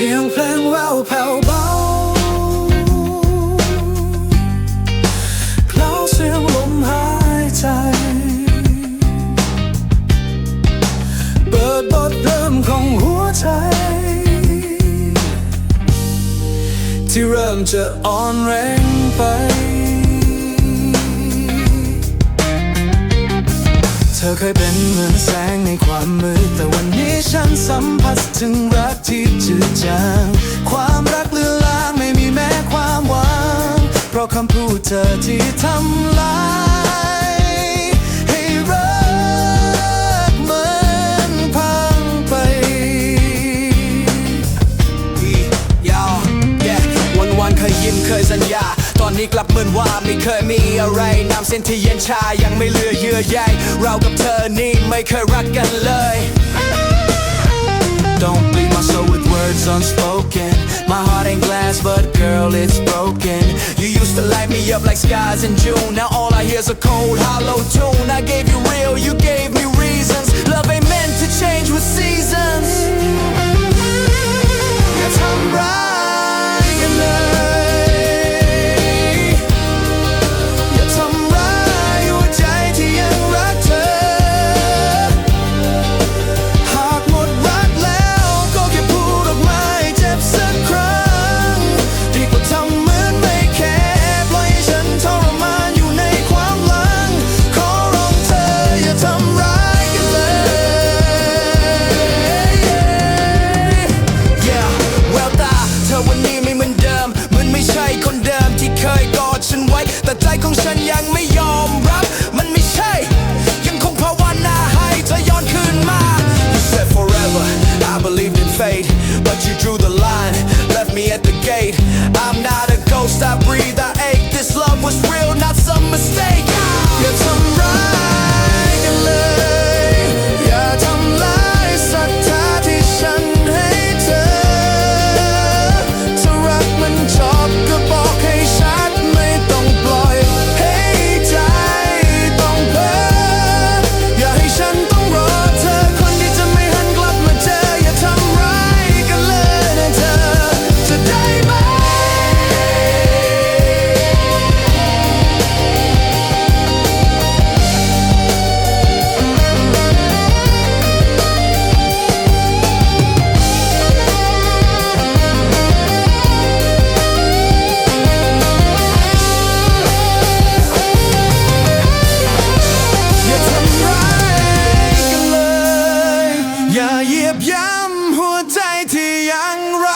สียงเพลงแววแผ่วเบาเคล้าเสียงลมหายใจ เปิดบทเริ่มของหัวใจ ที่เริ่มจะอ่อนแรงไป ธอเคยเป็นเหมือนแสงในความมืด แต่วันนี้ฉันสัมผัสถึงรักที่จืดจาง ความรักเลือนลางไม่มีแม้ความหวัง เพราะคำพูดเธอที่ทำลายให้รักมันพังไป yeah วันวันๆเคยยิ้มเคยสัญญา ตอนนี้กลับเหมือนว่าไม่เคยมีอะไรน้ำเส้นที่เย็นชายังไม่เหลือเยื่อใยเรากับเธอนี่ไม่เคยรักกันเลย Don't bleed my soul with words unspoken. My heart ain't glass, but girl, it's broken. You used to light me up like skies in June. Now all I hear's a cold, hollow tune. I gave you real, you gave me reasons. Love ain't meant to change with seasons. ย้ำหัวใจที่ยังรัก